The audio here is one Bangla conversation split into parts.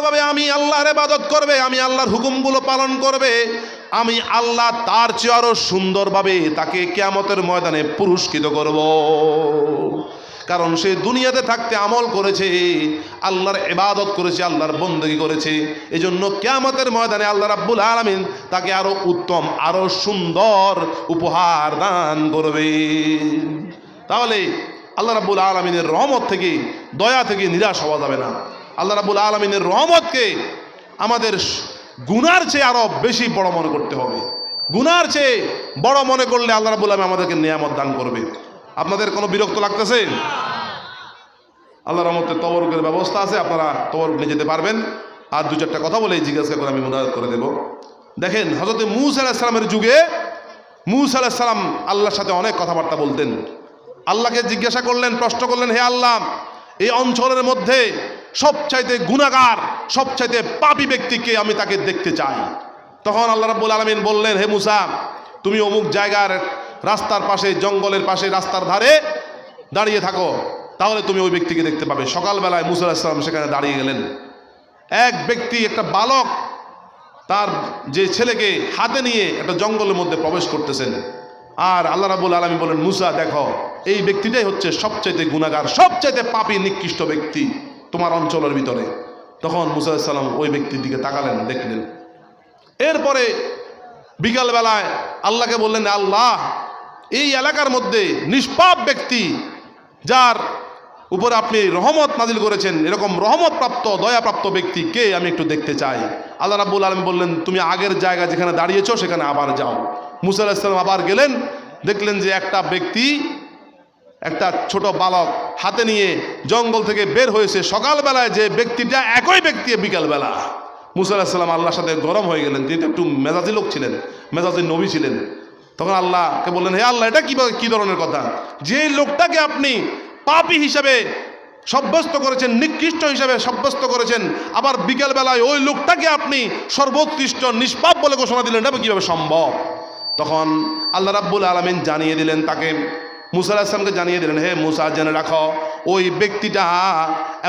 সুন্দরভাবে আমি আল্লাহর ইবাদত করবে, আমি আল্লাহর হুকুমগুলো পালন করবে, আমি আল্লাহ তার চেয়ে আরও সুন্দরভাবে তাকে কেয়ামতের ময়দানে পুরস্কৃত করব। কারণ সে দুনিয়াতে থাকতে আমল করেছে, আল্লাহর ইবাদত করেছে, আল্লাহর বন্দী করেছে, এজন্য কেয়ামতের ময়দানে আল্লাহ রাব্বুল আলামিন তাকে আরও উত্তম, আরও সুন্দর উপহার দান করবে। তাহলে আল্লাহ রাব্বুল আলমিনের রহমত থেকে, দয়া থেকে নিরাশ হওয়া যাবে না। আল্লাহ রাব্বুল আলমিনের রহমতকে আমাদের গুনার চেয়ে আরও বেশি বড় মনে করতে হবে। গুনার চেয়ে বড় মনে করলে আল্লাহ রাব্বুল আলম আমাদেরকে নিয়ামত দান করবে। আপনাদের কোনো বিরক্ত লাগতেছে? আল্লাহ রহমতের তবরকের ব্যবস্থা আছে, আপনারা তবরক নিয়ে যেতে পারবেন। আর দু চারটা কথা বলে জিজ্ঞাসা করে আমি মনে করে দেব। দেখেন হজরত মুস আলাহিসাল্লামের যুগে মুস আলাহিসাল্লাম আল্লাহর সাথে অনেক কথাবার্তা বলতেন। আল্লাহকে জিজ্ঞাসা করলেন, প্রশ্ন করলেন, হে আল্লাহ, এই অঞ্চলের মধ্যে সবচাইতে গুণাগার সবচাইতে পাপি ব্যক্তিকে আমি তাকে দেখতে চাই। তখন আল্লাহ রাব্বুল আলমিন বললেন, হে মুসা, তুমি অমুক জায়গার রাস্তার পাশে, জঙ্গলের পাশে, রাস্তার ধারে দাঁড়িয়ে থাকো। তাহলে তুমি ওই ব্যক্তিকে দেখতে পাবে। সকালবেলায় মুসা আলাহিসাল্লাম সেখানে দাঁড়িয়ে গেলেন। এক ব্যক্তি, একটা বালক, তার যে ছেলেকে হাতে নিয়ে একটা জঙ্গলের মধ্যে প্রবেশ করতেছেন। আর আল্লাহ রাবুল আলমী বলেন, মুসা, দেখো, এই ব্যক্তিটাই হচ্ছে সবচাইতে গুণাগার সবচাইতে পাপী, নিকৃষ্ট ব্যক্তি। তোমার অঞ্চলের ভিতরে। তখন মুসা ওই ব্যক্তির দিকে তাকালেন, দেখলেন। এরপরে বিকালবেলায় আল্লাহকে বললেন, আল্লাহ, এই এলাকার মধ্যে নিষ্পাপ ব্যক্তি, যার উপর আপনি রহমত নাজিল করেছেন, এরকম রহমত প্রাপ্ত দয়াপ্রাপ্ত ব্যক্তি কে? আমি একটু দেখতে চাই। আল্লাহ রাব্বুল আলম বললেন, তুমি আগের জায়গা যেখানে দাঁড়িয়েছ, সেখানে আবার যাও। মুসা আবার গেলেন, দেখলেন যে একটা ব্যক্তি একটা ছোট বালক হাতে নিয়ে জঙ্গল থেকে বের হয়েছে। সকালবেলায় যে ব্যক্তিটা একই ব্যক্তি বিকালবেলা। মুসা আলাহিসাল্লাম আল্লাহর সাথে গরম হয়ে গেলেন। তিনি একটু মেজাজি লোক ছিলেন, মেজাজি নবী ছিলেন। তখন আল্লাহকে বললেন, হে আল্লাহ, এটা কি কি ধরনের কথা? যে লোকটাকে আপনি পাপি হিসাবে সাব্যস্ত করেছেন, নিকৃষ্ট হিসাবে সাব্যস্ত করেছেন, আবার বিকেলবেলায় ওই লোকটাকে আপনি সর্বোৎকৃষ্ট, নিষ্পাপ বলে ঘোষণা দিলেন, এটা কীভাবে সম্ভব? তখন আল্লাহ রাব্বুল আলমিন জানিয়ে দিলেন তাকে মুসা জানিয়ে দিলেন, হে মুসা, জেনে রাখো, ওই ব্যক্তিটা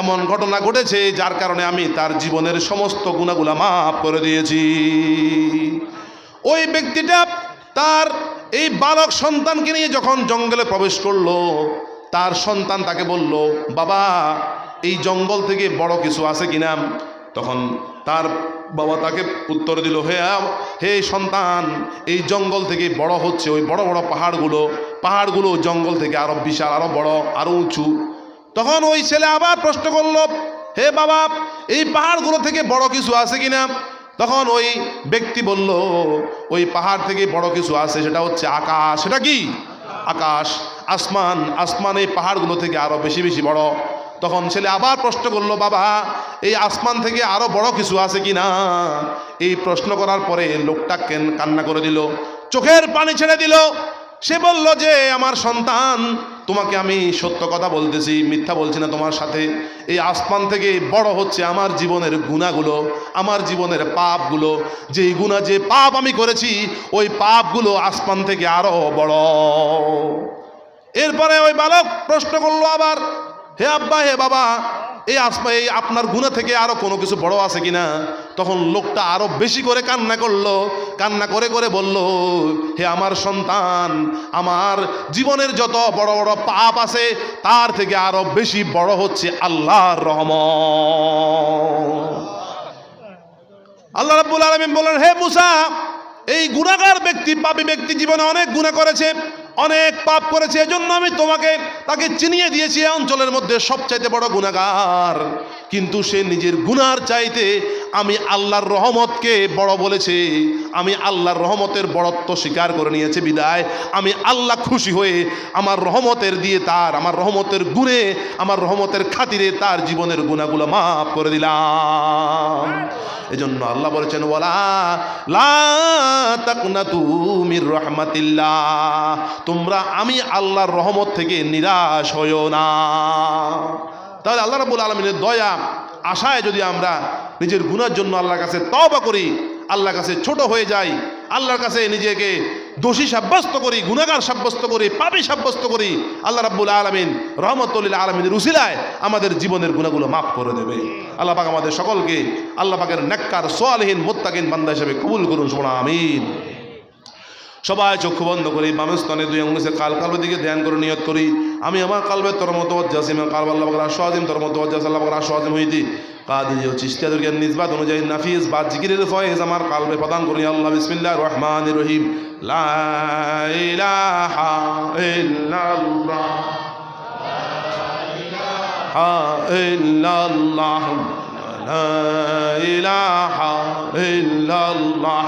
এমন ঘটনা ঘটেছে যার কারণে আমি তার জীবনের সমস্ত গুণাগুলা মাফ করে দিয়েছি। ওই ব্যক্তিটা তার এই বালক সন্তানকে নিয়ে যখন জঙ্গলে প্রবেশ করল, তার সন্তান তাকে বলল, বাবা, এই জঙ্গল থেকে বড় কিছু আছে কিনা? তখন তার বাবা তাকে উত্তর দিল, হে হে সন্তান, এই জঙ্গল থেকে বড় হচ্ছে, ওই বড় বড় পাহাড়গুলো পাহাড়গুলো জঙ্গল থেকে আরও বিশাল, আরও বড়, আরও উঁচু। তখন ওই ছেলে আবার প্রশ্ন করল, হে বাবা, এই পাহাড়গুলো থেকে বড় কিছু আছে কিনা? তখন ওই ব্যক্তি বলল, ওই পাহাড় থেকে বড় কিছু আছে, সেটা হচ্ছে আকাশ। সেটা কি? আকাশ। আসমান। আসমান এই পাহাড়গুলো থেকে আরও বেশি বেশি বড়। তখন ছেলে আবার প্রশ্ন করল, বাবা, এই আসমান থেকে আরও বড় কিছু আছে কি না এই প্রশ্ন করার পরে লোকটা কেন কান্না করে দিল, চোখের পানি ছেড়ে দিল। সে বলল যে, আমার সন্তান, তোমাকে আমি সত্য কথা বলতেছি, মিথ্যা বলছি না তোমার সাথে। এই আসমান থেকে বড় হচ্ছে আমার জীবনের গুণাগুলো, আমার জীবনের পাপগুলো। যেই গুণা, যে পাপ আমি করেছি, ওই পাপগুলো আসমান থেকে আরও বড়। এরপরে ওই বালক প্রশ্ন করল আবার, হে আব্বা, হে বাবা এই আসমা, এই আপনার গুণা থেকে আরও কোনো কিছু বড় আছে কিনা? তখন লোকটা আরও বেশি করে কান্না করল, কান্না করে করে বলল, হে আমার সন্তান, আমার জীবনের যত বড় বড় পাপ আছে, তার থেকে আরও বেশি বড় হচ্ছে আল্লাহর রহমত। আল্লাহ রাব্বুল আলামিন বলেন হে মুসা, এই গুণাগার ব্যক্তি, পাপী ব্যক্তি জীবনে অনেক গুণা করেছে। অনেক পাপ করেছে এজন্য আমি তোমাকে তাকে চিনিয়ে দিয়েছি অঞ্চলের মধ্যে সবচাইতে বড় গুণাগার। কিন্তু সে নিজের গুনার চাইতে আমি আল্লাহর রহমতকে বড় বলেছে। আমি আল্লাহর রহমতের বড়ত্ব স্বীকার করে নিয়েছে বিদায়। আমি আল্লাহ খুশি হয়ে আমার রহমতের দিয়ে তার, আমার রহমতের গুণে, আমার রহমতের খাতিরে তার জীবনের গুণাগুলো মাফ করে দিলাম। এজন্য আল্লাহ বলেছেন, ওয়ালা লা তাকনাতু মির রাহমাতিল্লাহ। তোমরা আমি আল্লাহর রহমত থেকে নিরাশ হইও না। তাহলে আল্লাহ রাব্বুল আলামিনের দয়া, আশায় যদি আমরা নিজের গুনার জন্য আল্লাহর কাছে তওবা করি, আল্লাহর কাছে ছোট হয়ে যাই, আল্লাহর কাছে নিজেকে দোষী সাব্যস্ত করি গুণাগার সাব্যস্ত করি, পাপি সাব্যস্ত করি, আল্লাহ রাব্বুল আলমিন রহমতুল্লিল আলমিনের উসিলায় আমাদের জীবনের গুণাগুলো মাফ করে দেবে। আল্লাহ পাক আমাদের সকলকে, আল্লাহ পাকের নেককার সোয়ালহীন মোত্তাকিন বান্দা হিসেবে কবুল করুন সোনা আমিন। সবাই চক্ষু বন্ধ করি বামের স্তনে দুই অঙ্গুসে কাল কালবের দিকে ধ্যান করে নিয়ত করি। আমি আমার কালবের তোর মতো অজ্জাসিম কাল আল্লাহ বকরা সোয়াজিম তোর মতো অজ্জাস আল্লাহ বকরা সোয়াজিম হইতি। কাদি ও চিস্তিয়া দুর্গের নিজবাদ অনুযায়ী নাফিস বা জিকিরের ফয়েজ আমার কালবে প্রদান করি। আল্লাহ বিসমিল্লাহ রহমান রহিম। লা ইলাহা ইল্লাল্লাহ। ইল্লাল্লাহ ইল্লাল্লাহ।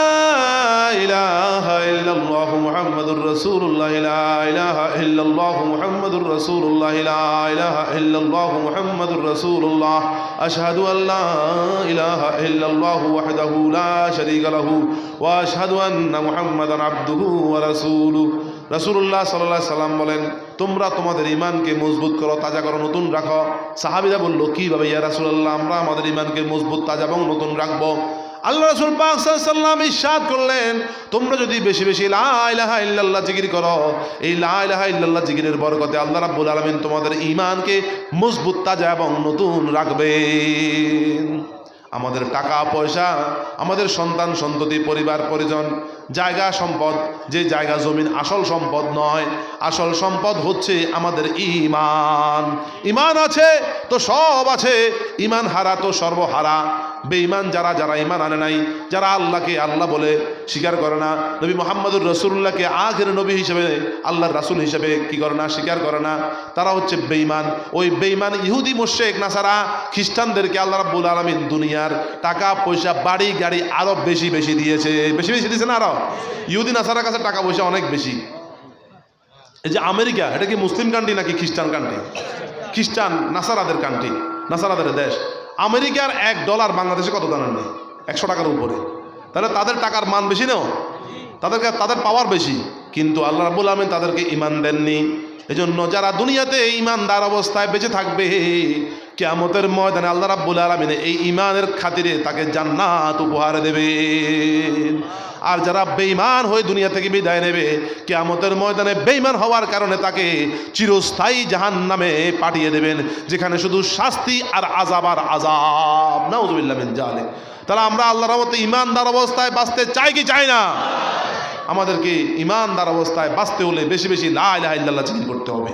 إله إلا الله محمد رسول الله لا إله إلا الله محمد رسول الله لا إله إلا الله محمد رسول الله أشهد أن لا إله إلا الله وحده لا شريك له وأشهد أن محمدا عبده ورسوله রসুল্লাহ সাল্লাহ সাল্লাম বলেন তোমরা তোমাদের ইমানকে মজবুত করো তাজা করো নতুন রাখো সাহাবিরা বলল কীভাবে ইয়া রাসুল্লাহ আমরা আমাদের ইমানকে মজবুত তাজা এবং নতুন রাখব আল্লাহ রসুল পাক সাল্লাম ইসাদ করলেন, তোমরা যদি বেশি বেশি লাহা ইল্লাল্লাহ জিকির করো, এই লাহা ইল্লাল্লাহ জিকিরের বরকতে আল্লাহ রাব্বুল আলমিন তোমাদের ইমানকে মজবুত, তাজা এবং নতুন রাখবেন। আমাদের টাকা, পয়সা, আমাদের সন্তান, সন্ততি, পরিবার, পরিজন, জায়গা সম্পদ, যে জায়গা জমিন আসল সম্পদ নয়, আসল সম্পদ হচ্ছে আমাদের ইমান ইমান আছে তো সব আছে ইমান হারা তো সর্বহারা। বেঈমান যারা যারা ইমান আনে নাই, যারা আল্লাহকে আল্লাহ বলে স্বীকার করে না, নবী মোহাম্মদুর রসুল্লাহকে আগের নবী হিসেবে, আল্লাহর রাসুল হিসেবে কি করে না, স্বীকার করে না, তারা হচ্ছে বেঈমান। ওই বেঈমান ইহুদি মোশেক নাসারা খ্রিস্টানদেরকে আল্লাহ রাব্বুল আলমিন দুনিয়ার টাকা, পয়সা, বাড়ি, গাড়ি আরও বেশি বেশি দিয়েছে। বেশি বেশি দিয়েছে না আরও? ইহুদি, নাসারার কাছে টাকা, পয়সা অনেক বেশি। এই যে আমেরিকা, এটা কি মুসলিম কান্ট্রি নাকি খ্রিস্টান কান্ট্রি খ্রিস্টান, নাসারাদের কান্ট্রি নাসারাদের দেশ। আমেরিকার এক ডলার বাংলাদেশে কত দানার নেই? একশো টাকার উপরে। তাহলে তাদের টাকার মান বেশি নেও? তাদেরকে, তাদের পাওয়ার বেশি। কিন্তু আল্লাহ রাবুল আলমিন তাদেরকে ইমান দেননি। এজন্য যারা দুনিয়াতে ইমানদার অবস্থায় বেঁচে থাকবে কেয়ামতের ময়দানে আল্লাহ রাব্বুল আলমিনে এই ইমানের খাতিরে তাকে জান্নাত উপহার দেবেন আর যারা বেইমান হয়ে দুনিয়া থেকে বিদায় নেবে, কেয়ামতের ময়দানে বেইমান হওয়ার কারণে তাকে চিরস্থায়ী জাহান নামে পাঠিয়ে দেবেন, যেখানে শুধু শাস্তি আর আজাব আর আজাব নাউজুবিল্লাহ মিন জালিক তাহলে আমরা আল্লাহর মতো ইমানদার অবস্থায় বাঁচতে চাই কি চাই না? আমাদেরকে ইমানদার অবস্থায় বাঁচতে হলে বেশি বেশি লা ইলাহা ইল্লাল্লাহ জিকির করতে হবে।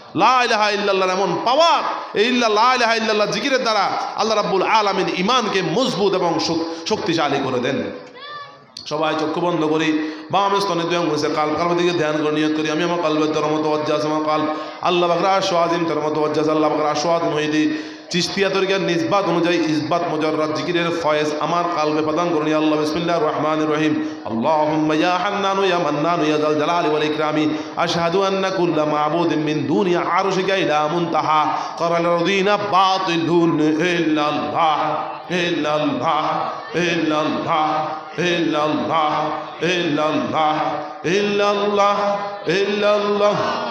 লা ইলাহা ইল্লাল্লাহর এমন পাওয়ার, এই ইল্লা লা ইলাহা ইল্লাল্লাহ জিকিরের দ্বারা আল্লাহ রাব্বুল আলমিন ইমানকে মজবুত এবং শক্তিশালী করে দেন। সবাই চক্ষু বন্ধ করি বা আমি স্তনে দুই অঙ্গুসে কাল, কালবের দিকে ধ্যান করে নিয়ত করি। আমি আমার কালবের তোর মতো অজ্জাস আমার কাল আল্লাহ বাকরা আশো আজিম তোর মতো অজ্জাস আল্লাহ বাকরা আশো আজিম হইদি চিস্তিয়া তরিকার নিসবাত অনুযায়ী ইসবাত, মুজাররাত, জিকিরের ফয়েজ আমার কালবে প্রদান করুন ইয়া আল্লাহ, বিসমিল্লাহির রহমানির রহিম। আল্লাহুম্মা ইয়া হান্নানু, ইয়া মান্নানু, ইয়া যাল জালালি ওয়াল ইকরামি। আশহাদু আন্না কুল্লা মাবুদিন মিন দুনি আরশিকা ইলা মুনতাহা। ক্বারাল রাদিনা বাতিলুন ইল্লাল্লাহ ইল্লাল্লাহ ইল্লাল্লাহ ইল্লাল্লাহ ইল্লাল্লাহ ইল্লাল্লাহ ইল্লাল্লাহ।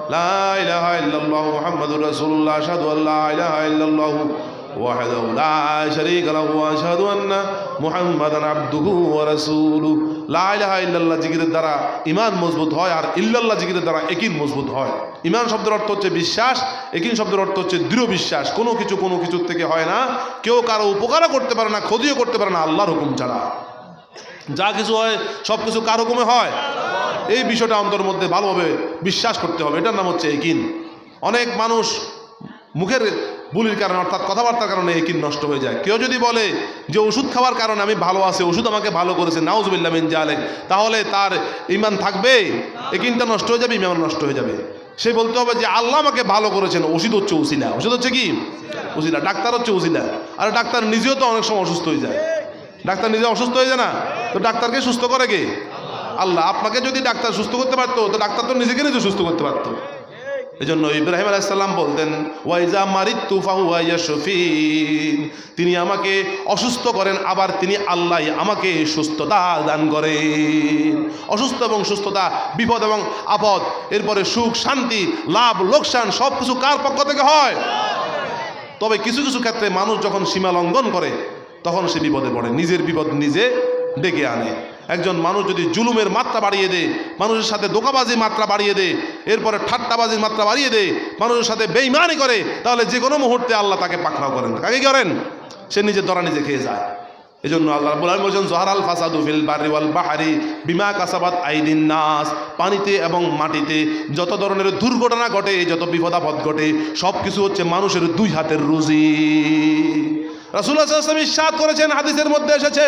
لا إله إلا الله محمد رسول الله أشهد أن لا إله إلا الله وحده لا شريك له وأشهد أن محمدا عبده ورسوله لا إله إلا الله জিকিরের দ্বারা ইমান মজবুত হয় আর ইল্লাল্লাহ জিকির দ্বারা একিন মজবুত হয়। ইমান শব্দের অর্থ হচ্ছে বিশ্বাস, একিন শব্দের অর্থ হচ্ছে দৃঢ় বিশ্বাস। কোনো কিছু কোনো কিছুর থেকে হয় না, কেউ কারও উপকারও করতে পারে না, ক্ষতিও করতে পারে না, আল্লাহর হুকুম ছাড়া। যা কিছু হয় সব কিছু কার হুকুমে হয়? এই বিষয়টা অন্তর মধ্যে ভালোভাবে বিশ্বাস করতে হবে। এটার নাম হচ্ছে একিন। অনেক মানুষ মুখের বুলির কারণে অর্থাৎ কথাবার্তার কারণে একিন নষ্ট হয়ে যায়। কেউ যদি বলে যে ওষুধ খাওয়ার কারণে আমি ভালো আছি, ওষুধ আমাকে ভালো করেছে নাউজবিল্লা মিন জালেক, তাহলে তার ইমান থাকবে? একিনটা নষ্ট হয়ে যাবে ইমান নষ্ট হয়ে যাবে। সে বলতে হবে যে আল্লাহ আমাকে ভালো করেছেন, ওষুধ হচ্ছে উসিলা। ওষুধ হচ্ছে কি? উসিলা। ডাক্তার হচ্ছে উসিলা। আর ডাক্তার নিজেও তো অনেক সময় অসুস্থ হয়ে যায়। ডাক্তার নিজে অসুস্থ হয়ে যায় না? তো ডাক্তারকে সুস্থ করে কে? আল্লাহ আপনাকে যদি ডাক্তার সুস্থ করতে পারতো, তো ডাক্তার তো নিজেকে নিজে সুস্থ করতে পারতো। এই জন্য ইব্রাহিম আলাইসাল্লাম বলতেন ওয়াইজা মারিত্তু ফাহুয়া শফিন তিনি আমাকে অসুস্থ করেন, আবার তিনি আল্লাহ আমাকে সুস্থতা দান করেন। অসুস্থ এবং সুস্থতা বিপদ এবং আপদ, এরপরে সুখ, শান্তি, লাভ, লোকসান সব কিছু কার পক্ষ থেকে হয়? তবে কিছু কিছু ক্ষেত্রে মানুষ যখন সীমা লঙ্ঘন করে, তখন সে বিপদে পড়ে, নিজের বিপদ নিজে ডেকে আনে। একজন মানুষ যদি জুলুমের মাত্রা বাড়িয়ে দেয়, মানুষের সাথে দোকাবাজির মাত্রা বাড়িয়ে দেয়, এরপরে ঠাট্টাবাজির মাত্রা বাড়িয়ে দেয়, মানুষের সাথে বেইমানি করে, তাহলে যে কোনো মুহূর্তে আল্লাহ তাকে পাকড়াও করেন কাকে করেন? সে নিজের দরা নিজে খেয়ে যায়। এই জন্য আল্লাহ রাব্বুল আলামিন বলছেন, জহরাল ফাসাদু ফিল বাররি ওয়াল বাহরি বিমা কাসাবাত আইদিন নাস। পানিতে এবং মাটিতে যত ধরনের দুর্ঘটনা ঘটে, যত বিপদ আপদ ঘটে সব কিছু হচ্ছে মানুষের দুই হাতের রুজি। রাসুল্লাহ সাল্লাম ইস্বাদ করেছেন, হাদিসের মধ্যে এসেছে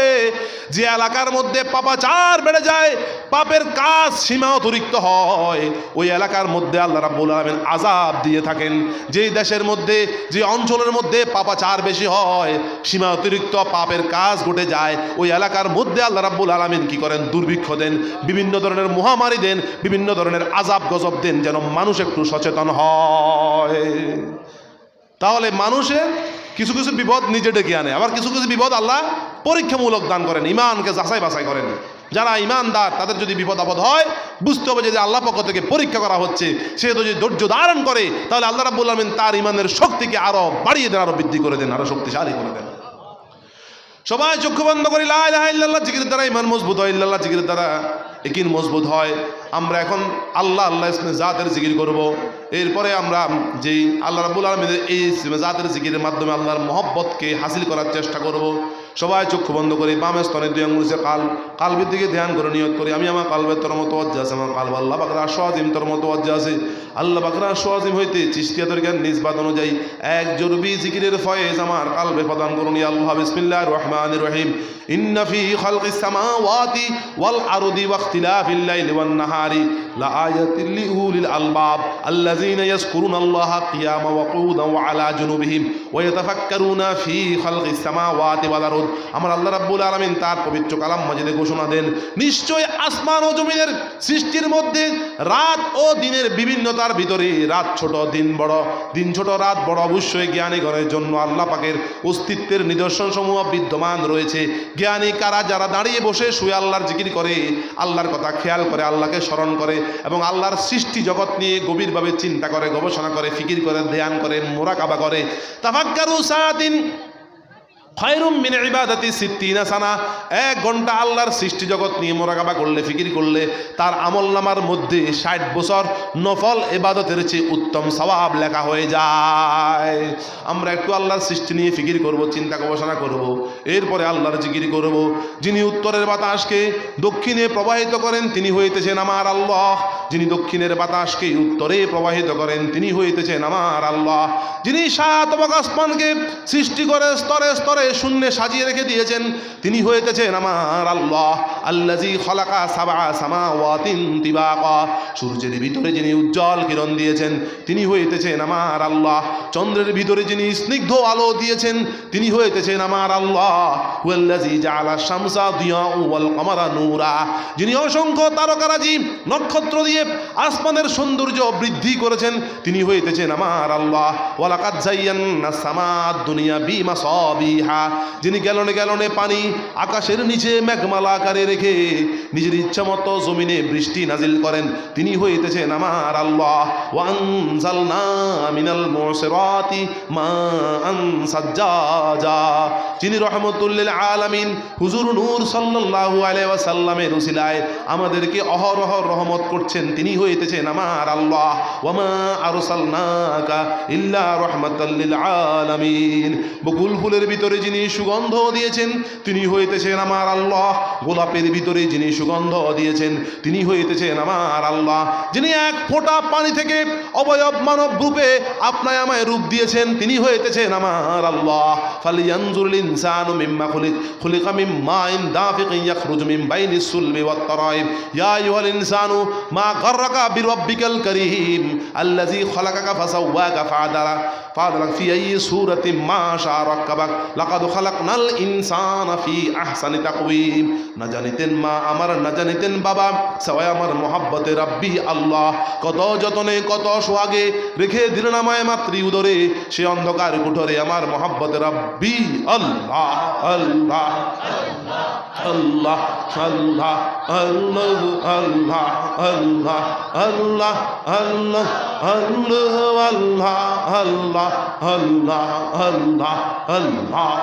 যে এলাকার মধ্যে পাপাচার বেড়ে যায়, পাপের কাজ সীমা অতিরিক্ত হয়। ওই এলাকার মধ্যে আল্লাহ রাব্বুল আলমিন আজাব দিয়ে থাকেন। যেই দেশের মধ্যে, যে অঞ্চলের মধ্যে পাপাচার বেশি হয়, সীমা অতিরিক্ত পাপের কাজ ঘটে যায়, ওই এলাকার মধ্যে আল্লাহ রাব্বুল আলমিন কি করেন? দুর্ভিক্ষ দেন, বিভিন্ন ধরনের মহামারী দেন, বিভিন্ন ধরনের আজাব গজব দেন, যেন মানুষ একটু সচেতন হয়। তাহলে মানুষের কিছু কিছু বিপদ নিজে ডেকে আনে। আবার কিছু কিছু বিপদ আল্লাহ পরীক্ষামূলক দান করেন ইমানকে যাচাই বাছাই করেন। যারা ইমানদার তাদের যদি বিপদ আপদ হয়, বুঝতে হবে যে আল্লাহ পক্ষ থেকে পরীক্ষা করা হচ্ছে। সে যদি ধৈর্য ধারণ করে, তাহলে আল্লাহ রাবুল আলমিন তার ইমানের শক্তিকে আরও বাড়িয়ে দেন, আরও বৃদ্ধি করে দেন, আরও শক্তিশালী করে দেন। সবাই চক্ষু বন্ধ করি, লা ইলাহা ইল্লাল্লাহ, জিকিরের দ্বারা ইমান মজবুত হয়, ইল্লাল্লাহ জিকিরের দ্বারা। একিন মজবুত হয়। আমরা এখন আল্লাহ আল্লাহ ইসমে জাতের জিকির করব। এরপরে আমরা যেই আল্লাহ রাবুল আলমীদের এই জাতের জিকিরের মাধ্যমে আল্লাহর মহব্বতকে হাসিল করার চেষ্টা করব। সবাই চক্ষু বন্ধ করি বামে স্তনে দুই আঙ্গুল সে কাল, কালবির দিকে ধ্যান করে নিয়োগ করি। আমি আমার কালবের তোর মতো অজ্জা আছে, আমার কালব আল্লাহ বাকরা তোর মতো অজ্জা আছে। আল্লাহ বাকরা সোয়াজিম হইতে চিস্তিয়া তরিকার নিজবাদ অনুযায়ী এক জরুরি জিকিরের ফয়েজ আমার কালবে প্রদান করুন আল্লাহ বিসমিল্লাহ রহমান রহিম। ইন্না ফি খালকিস সামাওয়াতি ওয়াল ওয়ান নাহারি। আলবাব। আল্লাযীনা আল্লাহা কিয়ামা ওয়া ওয়া আলা জুনুবিহিম। ওয়া ইয়াতাফাক্কারুনা ফি খালকিস সামাওয়াতি ওয়াল আমার আল্লাহ রাব্বুল আলামিন তার পবিত্র কালাম মাজিদে ঘোষণা দেন, নিশ্চয় আসমান ও জমিনের সৃষ্টির মধ্যে রাত ও দিনের বিভিন্নতা তার ভিতরে রাত ছোট, দিন বড়। দিন ছোট, রাত বড় অবশ্যই জ্ঞানীগণের জন্য আল্লাহ পাকের অস্তিত্বের নিদর্শন সমূহ বিদ্যমান রয়েছে। জ্ঞানী কারা? যারা দাঁড়িয়ে বসে শুয়ে আল্লাহর জিকির করে, আল্লাহর কথা খেয়াল করে, আল্লাহকে স্মরণ করে এবং আল্লাহর সৃষ্টি জগৎ নিয়ে গভীরভাবে চিন্তা করে, গবেষণা করে, ফিকির করে, ধ্যান করে, মোরাকাবা করে। তাফাক্কারু সাদিন খয়রুম মিন ইবাদাতি সিদ্দিনা সানা। এক ঘণ্টা আল্লাহর সৃষ্টি জগৎ নিয়ে মোরাকাবা করলে, ফিকির করলে, তার আমল নামার মধ্যে ষাট বছর নফল এবাদতের চেয়ে উত্তম সওয়াব লেখা হয়ে যায়। আমরা একটু আল্লাহর সৃষ্টি নিয়ে ফিকির করব, চিন্তা গবেষণা করব, এরপরে আল্লাহর জিকির করব। যিনি উত্তরের বাতাসকে দক্ষিণে প্রবাহিত করেন, তিনি হইতেছেন আমার আল্লাহ। যিনি দক্ষিণের বাতাসকে উত্তরে প্রবাহিত করেন, তিনি হইতেছেন আমার আল্লাহ। যিনি সাত আসমানকে সৃষ্টি করে স্তরে স্তরে শূন্যে সাজিয়ে রেখে দিয়েছেন। তিনি হইতেছেন আমার আল্লাহ আল্লাজি খলাকা সাবা সামা ওয়াতিন তিবাকা। সূর্যের ভিতরে যিনি উজ্জ্বল কিরণ দিয়েছেন, তিনি হইতেছেন আমার আল্লাহ। চন্দ্রের ভিতরে যিনি স্নিগ্ধ আলো দিয়েছেন, তিনি হইতেছেন আমার আল্লাহ। হুয়াল্লাজি জাআলা শামসা দিয়া ওয়াল কমারা নূরা। যিনি অসংখ্য তারকারাজি, নক্ষত্র দিয়ে আসমানের সৌন্দর্য বৃদ্ধি করেছেন, তিনি হইতেছেন আমার আল্লাহ। ওয়ালাকাদ জাইয়ান্না সামাদ দুনিয়া বিমা সবিহা যিনি গ্যালনে গ্যালনে পানি আকাশের নিচে মেঘমালা আকারে রেখে নিজের ইচ্ছা মতো জমিনে বৃষ্টি নাজিল করেন, তিনি হইতেছেন আমার আল্লাহ। ওয়ানজালনা মিনাল মুসিরাতি মাআন সাজ্জাজা। যিনি রহমতুল্লিল আলামিন, হুজুর নূর সাল্লাল্লাহু আলাইহি ওয়াসাল্লামের উসিলায় আমাদেরকে অহরহ রহমত করছেন, তিনি হইতেছেন আমার আল্লাহ। ওয়ামা আরসালনাকা ইল্লা রাহমাতাল লিল আলামিন। বকুল ফুলের ভিতরে যিনি সুগন্ধ দিয়েছেন, তিনি হইতেছেন আমার আল্লাহ। গোলাপের ভিতরে যিনি সুগন্ধ দিয়েছেন, তিনি হইতেছেন আমার আল্লাহ। যিনি এক ফোঁটা পানি থেকে অবয়ব মানব রূপে আপনায় আমায় রূপ দিয়েছেন, তিনি হইতেছেন আমার আল্লাহ। ফালিয়ানজুরুল ইনসানু মিম্মা খুলিক, খুলিকা মিন মাইন দাফিকিন ইয়াখরুজু মিন বাইনিস সুলবি ওয়াত তারাইব। ইয়া আইয়ুহাল ইনসানু মা গাররাকা বিরাব্বিকাল কারীম, আল্লাযী খালাকাকা ফাসাওয়াকা ফাআদালা ফাআদালাক ফি আইয়ি সূরাতিন মা শা রাক্কাবাক লাকাদ খালাকনাল ইনসানা ফি আহসানি তাকওয়িম। না জানিতেন মা আমার, না জানিতেন বাবা। সবাই আমার মহাব্বতে রাব্বি আল্লাহ। কত যতনে, কত সোহাগে রেখে দিলেন আমায় মাতৃ উদরে। সে অন্ধকার কুঠরে আমার মহাব্বতে রাব্বি আল্লাহ আল্লাহ আল্লাহ আল্লাহ আল্লাহ আল্লাহ আল্লাহ আল্লাহ আল্লাহ আল্লাহ আল্লাহ আল্লাহ আল্লাহ আল্লাহ আল্লাহ।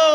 oh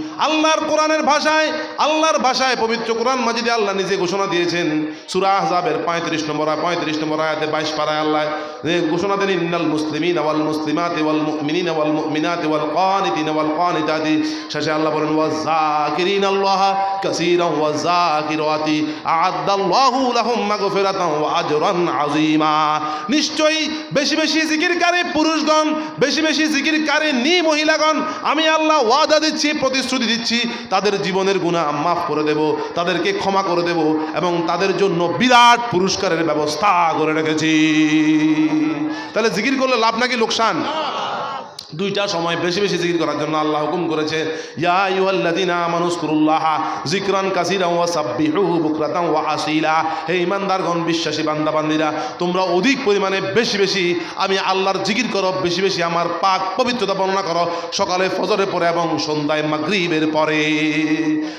আল্লাহর কোরআনের ভাষায়, আল্লাহর ভাষায় পবিত্র কোরআন মাজিদে আল্লাহ নিজে ঘোষণা দিয়েছেন। সুরা আহজাবের পঁয়ত্রিশ নম্বর পঁয়ত্রিশ নম্বর আয়াতে বাইশ পাড়ায় আল্লাহ ঘোষণা দেন, ইন্নাল মুসলিমিন ওয়াল মুসলিমাত ওয়াল মুমিনিন ওয়াল মুমিনাত ওয়াল কানিতিন ওয়াল কানিতাতি শেষে আল্লাহ বলেন ওয়া জাকিরিন আল্লাহ কাসীরান ওয়া জাকিরাতি আ'আদাল্লাহু লাহুম মাগফিরাতান ওয়া আজরান আযীমা। নিশ্চয়ই বেশি বেশি জিকিরকারী পুরুষগণ, বেশি বেশি জিকিরকারী নি মহিলাগণ, আমি আল্লাহ ওয়াদা দিচ্ছি, প্রতিশ্রুতি দিচ্ছি তাদের জীবনের গুণা মাফ করে দেব, তাদেরকে ক্ষমা করে দেব এবং তাদের জন্য বিরাট পুরস্কারের ব্যবস্থা করে রেখেছি। তাহলে জিকির করলে লাভ নাকি লোকসান? দুইটা সময় বেশি বেশি জিকির করার জন্য আল্লাহ হুকুম করেছে, ইয়া ওয়া হে বিশ্বাসী বান্দাবান্দীরা, তোমরা অধিক পরিমাণে বেশি বেশি আমি আল্লাহর জিকির করো, বেশি বেশি আমার পাক পবিত্রতা বর্ণনা করো, সকালে ফজরের পরে এবং সন্ধ্যায় মাগরিবের পরে।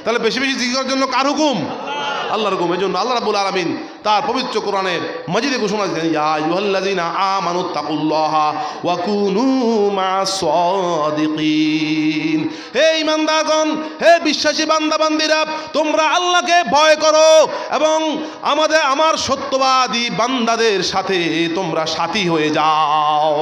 তাহলে বেশি বেশি জিকির করার জন্য কার হুকুম? আল্লাহর হুকুম। এই জন্য আল্লাহ রাব্বুল আলামিন তার পবিত্র কোরআনে মাজিদে ঘোষণা দিয়েছেন, ইয়া আইয়ুহাল্লাযীনা আমানু তাকুল্লাহা ওয়া কুনু মা'আস সাদিকিন। হে ঈমানদারগণ, হে বিশ্বাসী বান্দাবান্দিরা, তোমরা আল্লাহকে ভয় করো এবং আমাদের, আমার সত্যবাদী বান্দাদের সাথে তোমরা সাথী হয়ে যাও,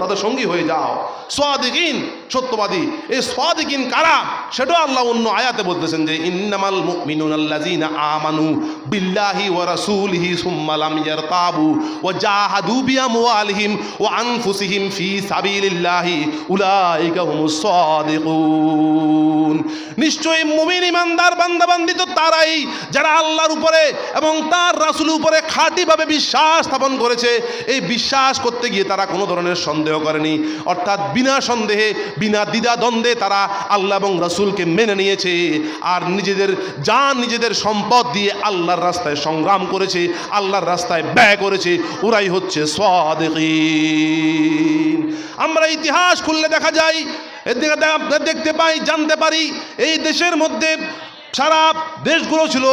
তাদের সঙ্গী হয়ে যাও। সাদিকিন সত্যবাদী। এই সাদিকিন কারা? সেটাও আল্লাহ অন্য আয়াতে বলতেছেন যে, ইন্নামাল মুমিনুন আল্লাযীনা আমানু বিল্লাহি ওয়া রাসূলিহি সুম্মা লাম ইয়ারতাবু ওয়া জাহাদু বিআমওয়ালিহিম ওয়া আনফুসিহিম ফি সাবিলিল্লাহি উলাইকা হুমুস সাদিকুন। নিশ্চয়ই মুমিন ইমানদার, বান্দাবান্দি তো তারাই, যারা আল্লাহর উপরে এবং তার রাসূলের উপরে খাঁটিভাবে বিশ্বাস স্থাপন করেছে। এই বিশ্বাস করতে গিয়ে তারা কোনো ধরনের সন্দেহ করেনি। অর্থাৎ বিনা সন্দেহে বিনা দ্বিধা দ্বন্দ্বে তারা আল্লাহ এবং রাসূলকে মেনে নিয়েছে। আর নিজেদের যান নিজেদের সম্পদ দিয়ে আল্লাহর রাস্তায় সংগ্রাম করেছে, আল্লাহর রাস্তায় ব্যয় করেছে। ওরাই হচ্ছে সাদিকিন। আমরা ইতিহাস খুললে দেখা যায়, এদিকে দেখতে পাই, জানতে পারি, এই দেশের মধ্যে সারা দেশগুলো ছিল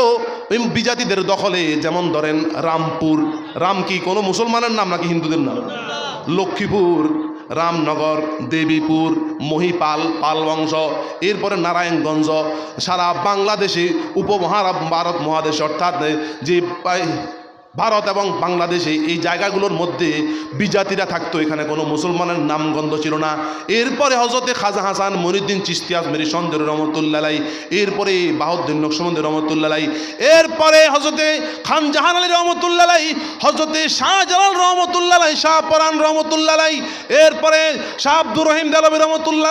বিজাতিদের দখলে। যেমন ধরেন রামপুর। রাম কি কোনো মুসলমানের নাম নাকি হিন্দুদের নাম? লক্ষ্মীপুর। রামনগর দেবীপুর মহিপাল পাল বংশ এরপরে নারায়ণগঞ্জ সারা বাংলাদেশে উপমহারা ভারত মহাদেশ অর্থাৎ যে ভারত এবং বাংলাদেশে এই জায়গাগুলোর মধ্যে বিজাতিরা থাকতো, এখানে কোনো মুসলমানের নামগন্ধ ছিল না। এরপরে হজরতে খাজা হাসান মনিউদ্দিন চিস্তি আজমেরি সঞ্জর রহমতুল্লাহ এরপরে বাহুদ্দিন নকশমন্দির রহমতুল্লাহ এরপরে হজরতে খান জাহান আলী রহমতুল্লাহ হজরতে শাহজালাল রহমতুল্লাহ শাহ পরান রহমতুল্লাহ এরপরে শাহ আব্দুর রহিম দেলবী রহমতুল্লাহ